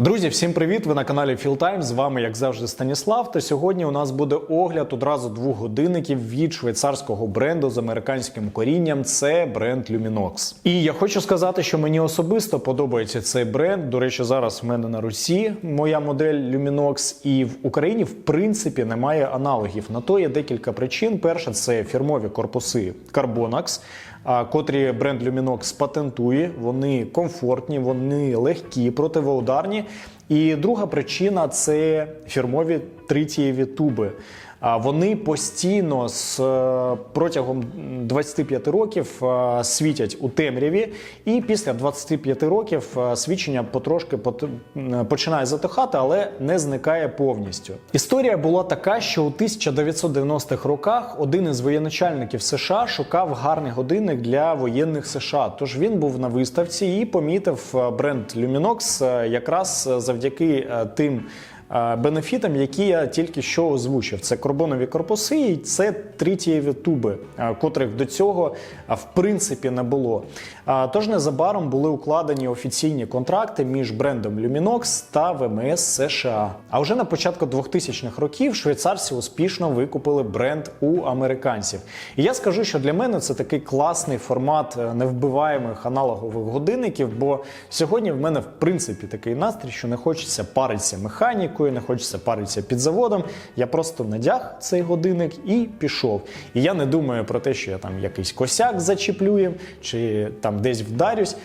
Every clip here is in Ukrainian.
Друзі, всім привіт! Ви на каналі Філтайм. З вами, як завжди, Станіслав. Та сьогодні у нас буде огляд одразу двох годинників від швейцарського бренду з американським корінням. Це бренд Luminox. І я хочу сказати, що мені особисто подобається цей бренд. До речі, зараз в мене на руці моя модель Luminox, і в Україні в принципі немає аналогів. На то є декілька причин. Перша це фірмові корпуси Carbonax котрі бренд Luminox спатентує. Вони комфортні, вони легкі, противоударні. І друга причина це фірмові тритієві туби. Вони постійно з е, протягом 25 років е, світять у темряві, і після 25 років е, свічення потрошки пот- починає затихати, але не зникає повністю. Історія була така, що у 1990-х роках один із воєначальників США шукав гарний годинник для воєнних США. Тож він був на виставці і помітив бренд е, якраз завдяки тим. Е, Бенефітам, які я тільки що озвучив, це карбонові корпуси і це тритієві туби, е, котрих до цього е, в принципі не було. Тож незабаром були укладені офіційні контракти між брендом Luminox та ВМС США. А вже на початку 2000-х років швейцарці успішно викупили бренд у американців. І я скажу, що для мене це такий класний формат невбиваємих аналогових годинників, бо сьогодні в мене в принципі такий настрій, що не хочеться паритися механікою, не хочеться паритися під заводом. Я просто надяг цей годинник і пішов. І я не думаю про те, що я там якийсь косяк зачіплю чи там десь вдарюсь.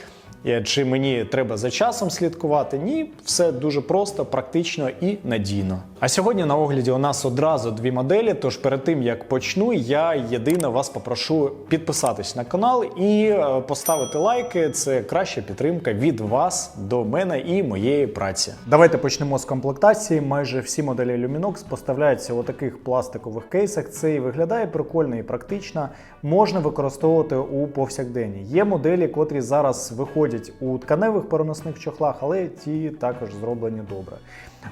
Е, Чи мені треба за часом слідкувати? Ні, все дуже просто, практично і надійно. А сьогодні на огляді у нас одразу дві моделі. Тож перед тим як почну, я єдине вас попрошу підписатись на канал і е, поставити лайки. Це краща підтримка від вас до мене і моєї праці. Давайте почнемо з комплектації. Майже всі моделі Luminox поставляються у таких пластикових кейсах. Це і виглядає прикольно і практично. Можна використовувати у повсякденні. Є моделі, котрі зараз виходять у тканевих переносних чохлах, але ті також зроблені добре.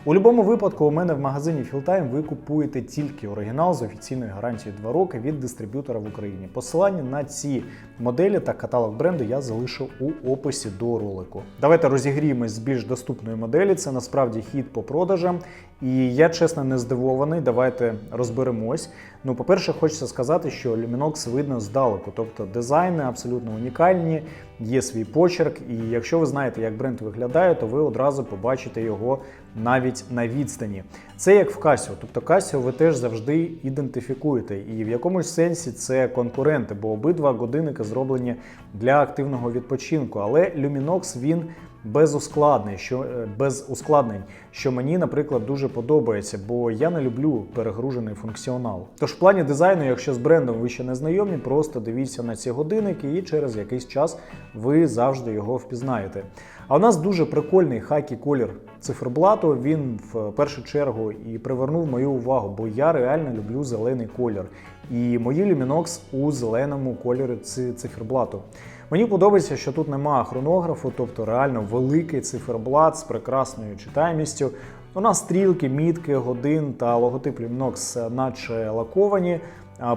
У будь-якому випадку у мене в магазині Філтайм ви купуєте тільки оригінал з офіційною гарантією 2 роки від дистриб'ютора в Україні. Посилання на ці моделі та каталог бренду я залишу у описі до ролику. Давайте розігріємось з більш доступної моделі. Це насправді хід по продажам. І я чесно не здивований. Давайте розберемось. Ну, по-перше, хочеться сказати, що Luminox видно здалеку, тобто дизайни абсолютно унікальні, є свій почерк. І якщо ви знаєте, як бренд виглядає, то ви одразу побачите його навіть на відстані. Це як в Casio, тобто Casio ви теж завжди ідентифікуєте, і в якомусь сенсі це конкуренти, бо обидва годинники зроблені для активного відпочинку. Але Luminox він без ускладнень, що е, без ускладнень, що мені, наприклад, дуже подобається, бо я не люблю перегружений функціонал. Тож в плані дизайну, якщо з брендом ви ще не знайомі, просто дивіться на ці годинники, і через якийсь час ви завжди його впізнаєте. А у нас дуже прикольний хакі колір циферблату. Він в першу чергу і привернув мою увагу, бо я реально люблю зелений колір. І мої Luminox у зеленому кольорі ци- циферблату. Мені подобається, що тут немає хронографу, тобто реально великий циферблат з прекрасною читаємістю. У нас стрілки, мітки, годин та логотип Luminox наче лаковані.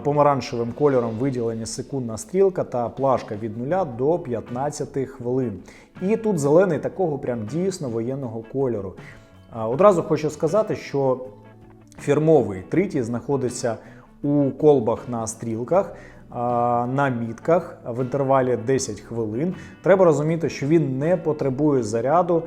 Помаранчевим кольором виділені секундна стрілка та плашка від 0 до 15 хвилин. І тут зелений такого прям дійсно воєнного кольору. Одразу хочу сказати, що фірмовий третій знаходиться у колбах на стрілках. На мітках в інтервалі 10 хвилин. Треба розуміти, що він не потребує заряду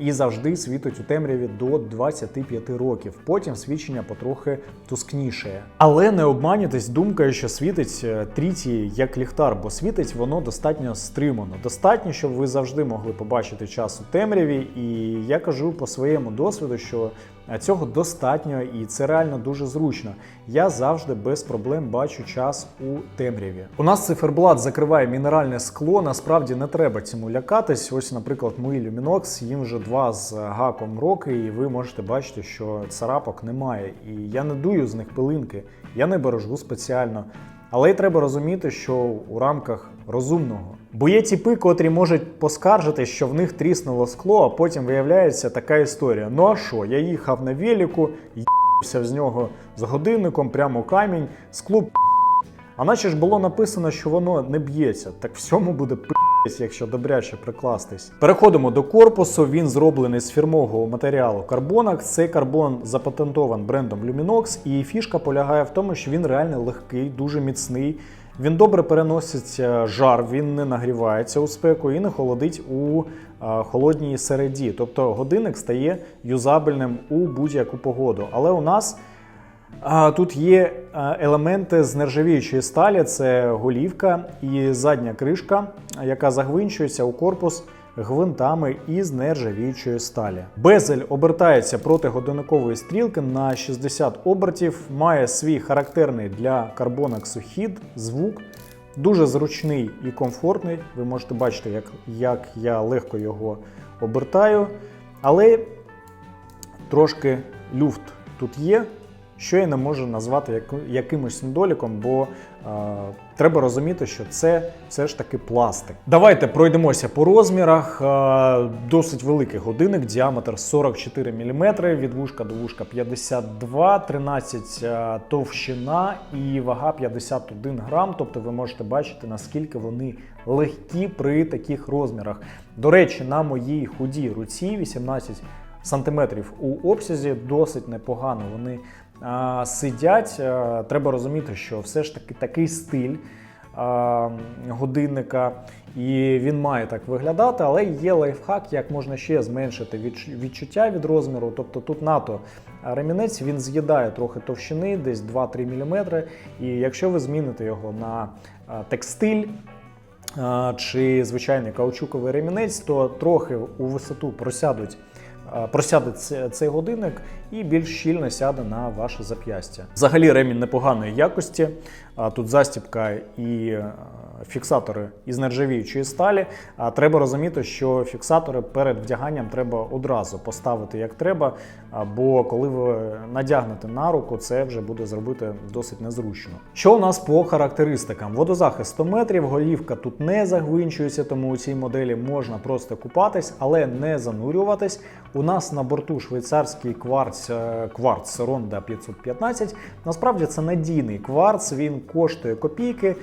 і завжди світить у темряві до 25 років. Потім свідчення потрохи тускнішає. Але не обманюйтесь думкою, що світить е, трітій як ліхтар, бо світить воно достатньо стримано. Достатньо, щоб ви завжди могли побачити час у темряві. І я кажу по своєму досвіду, що е, цього достатньо і це реально дуже зручно. Я завжди без проблем бачу час у темряві. У нас циферблат закриває мінеральне скло. Насправді не треба цьому лякатись. Ось, наприклад, мої Luminox, їм вже два з гаком роки, і ви можете бачити, що царапок немає. І я не дую з них пилинки, я не бережу спеціально. Але й треба розуміти, що у рамках розумного. Бо є тіпи, котрі можуть поскаржити, що в них тріснуло скло, а потім виявляється така історія. Ну а що? Я їхав на велику, їбався з нього з годинником, прямо камінь, скло. А наче ж було написано, що воно не б'ється. Так всьому буде п***. Якщо добряче прикластись. Переходимо до корпусу. Він зроблений з фірмового матеріалу Carbonax. Цей карбон запатентований брендом Luminox, і фішка полягає в тому, що він реально легкий, дуже міцний. Він добре переносить е, жар, він не нагрівається у спеку і не холодить у холодній середі. Тобто годинник стає юзабельним у будь-яку погоду. Але у нас Тут є елементи з нержавіючої сталі: це голівка і задня кришка, яка загвинчується у корпус гвинтами із нержавіючої сталі. Безель обертається проти годинникової стрілки на 60 обертів, має свій характерний для карбонаксу хід, звук. Дуже зручний і комфортний. Ви можете бачити, як, як я легко його обертаю. Але трошки люфт тут є, що я не можу назвати якимось недоліком, бо е, треба розуміти, що це все ж таки пластик. Давайте пройдемося по розмірах. Е, досить великий годинник, діаметр 44 мм, від вушка до вушка 52, 13 е, товщина і вага 51 грам. Тобто ви можете бачити, наскільки вони легкі при таких розмірах. До речі, на моїй худій руці 18 сантиметрів у обсязі, досить непогано вони сидять. Треба розуміти, що все ж таки такий стиль годинника, і він має так виглядати, але є лайфхак, як можна ще зменшити відчуття від розміру. Тобто тут НАТО ремінець він з'їдає трохи товщини, десь 2-3 мм. І якщо ви зміните його на текстиль. Чи звичайний каучуковий ремінець, то трохи у висоту просядуть просяде цей годинник і більш щільно сяде на ваше зап'ястя. Взагалі ремінь непоганої якості. Тут застібка і е, фіксатори із нержавіючої сталі. А треба розуміти, що фіксатори перед вдяганням треба одразу поставити як треба, бо коли ви надягнете на руку, це вже буде зробити досить незручно. Що у нас по характеристикам? Водозахист 100 метрів, голівка тут не загвинчується, тому у цій моделі можна просто купатись, але не занурюватись. У нас на борту швейцарський кварц, е, кварц Ронда 515. Насправді це надійний кварц, він коштує копійки,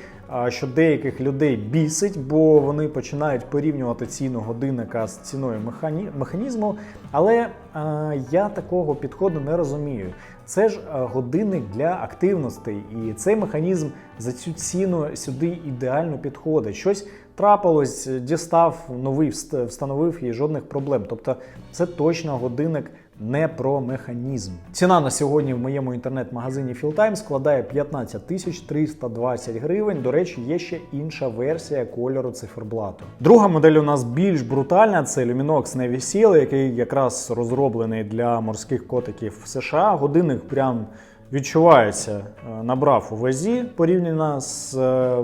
що деяких людей бісить, бо вони починають порівнювати ціну годинника з ціною механізму. Але е, я такого підходу не розумію. Це ж е, годинник для активностей, і цей механізм за цю ціну сюди ідеально підходить. Щось трапилось, дістав новий, встановив і жодних проблем. Тобто, це точно годинник не про механізм. Ціна на сьогодні в моєму інтернет-магазині Fieldtime складає 15 тисяч 320 гривень. До речі, є ще інша версія кольору циферблату. Друга модель у нас більш брутальна. Це Luminox Navy Seal, який якраз розроблений для морських котиків в США. Годинник прям відчувається, е, набрав у вазі порівняно з е,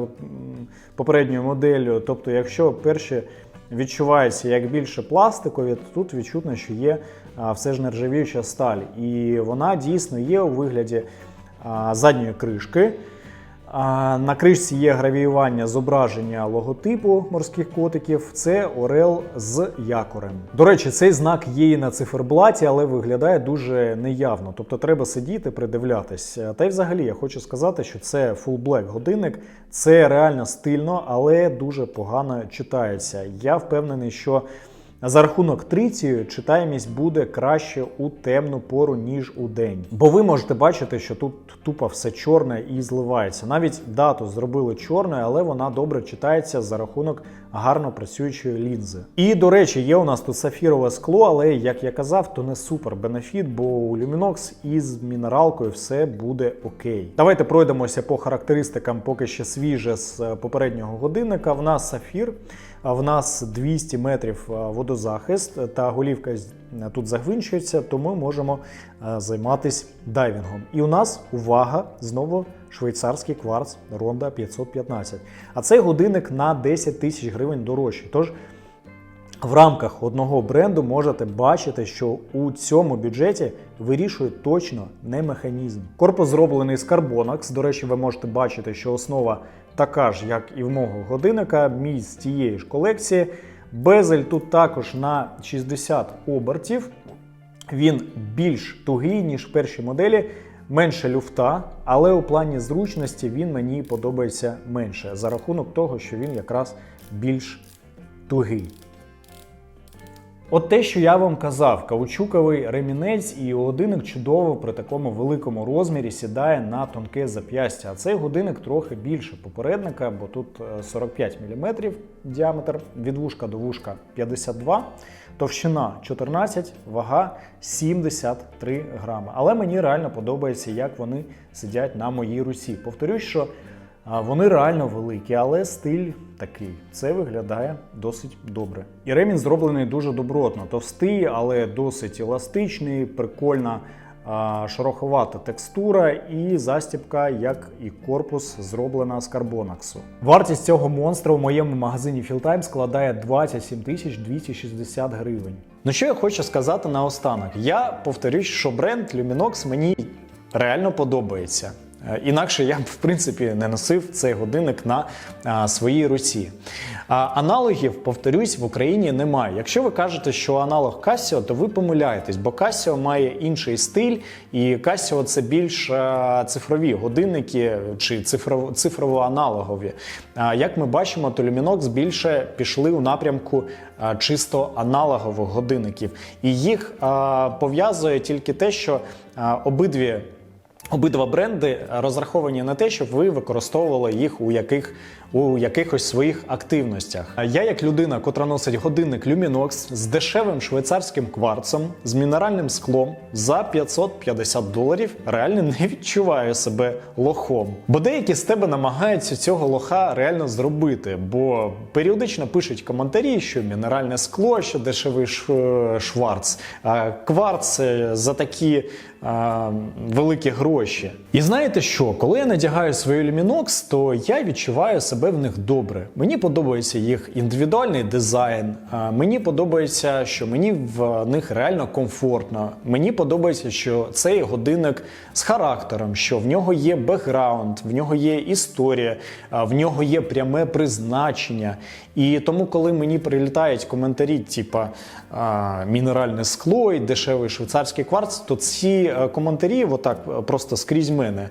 попередньою моделлю. Тобто, якщо перші відчуваються як більше пластикові, то тут відчутно, що є все ж нержавіюча сталь. І вона дійсно є у вигляді задньої кришки. На кришці є гравіювання зображення логотипу морських котиків. Це Орел з якорем. До речі, цей знак є і на циферблаті, але виглядає дуже неявно. Тобто треба сидіти, придивлятись. Та й взагалі я хочу сказати, що це full black годинник. Це реально стильно, але дуже погано читається. Я впевнений, що за рахунок трицію читаємість буде краще у темну пору, ніж у день. Бо ви можете бачити, що тут тупо все чорне і зливається. Навіть дату зробили чорною, але вона добре читається за рахунок гарно працюючої лінзи. І до речі, є у нас тут сафірове скло, але як я казав, то не супер бенефіт, бо у Luminox із мінералкою все буде окей. Давайте пройдемося по характеристикам, поки ще свіже з е, попереднього годинника. В нас сафір. В нас 200 метрів водозахист та голівка тут загвинчується, то ми можемо займатися дайвінгом. І у нас увага знову швейцарський кварц Ронда 515. А цей годинник на 10 тисяч гривень дорожчий. Тож в рамках одного бренду можете бачити, що у цьому бюджеті вирішує точно не механізм. Корпус зроблений з Carbonax. До речі, ви можете бачити, що основа така ж, як і в мого годинника, мій з тієї ж колекції. Безель тут також на 60 обертів. Він більш тугий, ніж перші моделі, менше люфта, але у плані зручності він мені подобається менше за рахунок того, що він якраз більш тугий. От те, що я вам казав, каучуковий ремінець і годинник чудово при такому великому розмірі сідає на тонке зап'ястя. А цей годинник трохи більше попередника, бо тут е, 45 мм діаметр, від вушка до вушка 52, товщина 14, вага 73 грами. Але мені реально подобається, як вони сидять на моїй руці. Повторюсь, що Вони реально великі, але стиль такий. Це виглядає досить добре. І ремінь зроблений дуже добротно, товстий, але досить еластичний, прикольна а, шероховата текстура і застібка, як і корпус, зроблена з карбонаксу. Вартість цього монстра у моєму магазині Fieldtime складає 27 тисяч 260 гривень. Ну що я хочу сказати наостанок? Я повторюсь, що бренд Luminox мені реально подобається. Е, Інакше я б в принципі не носив цей годинник на а, своїй руці. А, аналогів, повторюсь, в Україні немає. Якщо ви кажете, що аналог Casio, то ви помиляєтесь, бо Casio має інший стиль, і Casio це більш а, цифрові годинники чи цифрово, цифрово-аналогові. Як ми бачимо, то Luminox більше пішли у напрямку а, чисто аналогових годинників, і їх пов'язує тільки те, що а, обидві. Обидва бренди розраховані на те, щоб ви використовували їх у яких у якихось своїх активностях. А Я, як людина, котра носить годинник Luminox з дешевим швейцарським кварцом, з мінеральним склом за 550 доларів, реально не відчуваю себе лохом. Бо деякі з тебе намагаються цього лоха реально зробити, бо періодично пишуть коментарі, що мінеральне скло, що дешевий шварц, а кварц е, за такі а, великі гроші. І знаєте що? Коли я надягаю свою Luminox, то я відчуваю себе в них добре. Мені подобається їх індивідуальний дизайн. а, Мені подобається, що мені в них реально комфортно. Мені подобається, що цей годинник з характером, що в нього є бекграунд, в нього є історія, а, в нього є пряме призначення. І тому, коли мені прилітають коментарі, типа а, мінеральне скло і дешевий швейцарський кварц, то ці коментарі, отак е, просто скрізь мене,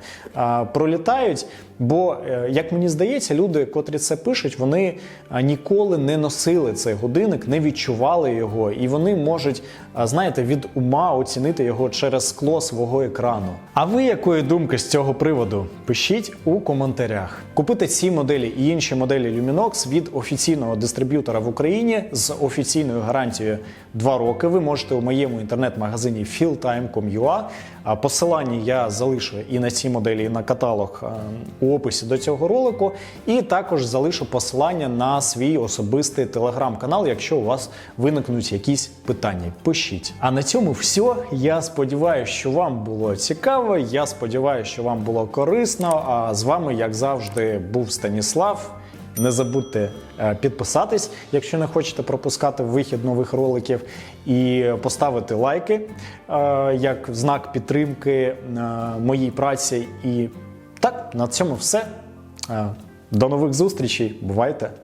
пролітають. Бо, е, як мені здається, люди, котрі це пишуть, вони ніколи не носили цей годинник, не відчували його, і вони можуть, знаєте, від ума оцінити його через скло свого екрану. А ви якої думки з цього приводу? Пишіть у коментарях. Купити ці моделі і інші моделі Luminox від офіційного дистриб'ютора в Україні з офіційною гарантією 2 роки. Ви можете у моєму інтернет-магазині fieldtime.com.ua. Посилання я залишу і на ці моделі, і на каталог е, описі до цього ролику. І також залишу посилання на свій особистий телеграм-канал, якщо у вас виникнуть якісь питання. Пишіть. А на цьому все. Я сподіваюся, що вам було цікаво. Я сподіваюся, що вам було корисно. А з вами, як завжди, був Станіслав. Не забудьте е, підписатись, якщо не хочете пропускати вихід нових роликів, і поставити лайки е, як знак підтримки е, моїй праці. І так, на цьому все. Е, До нових зустрічей. Бувайте!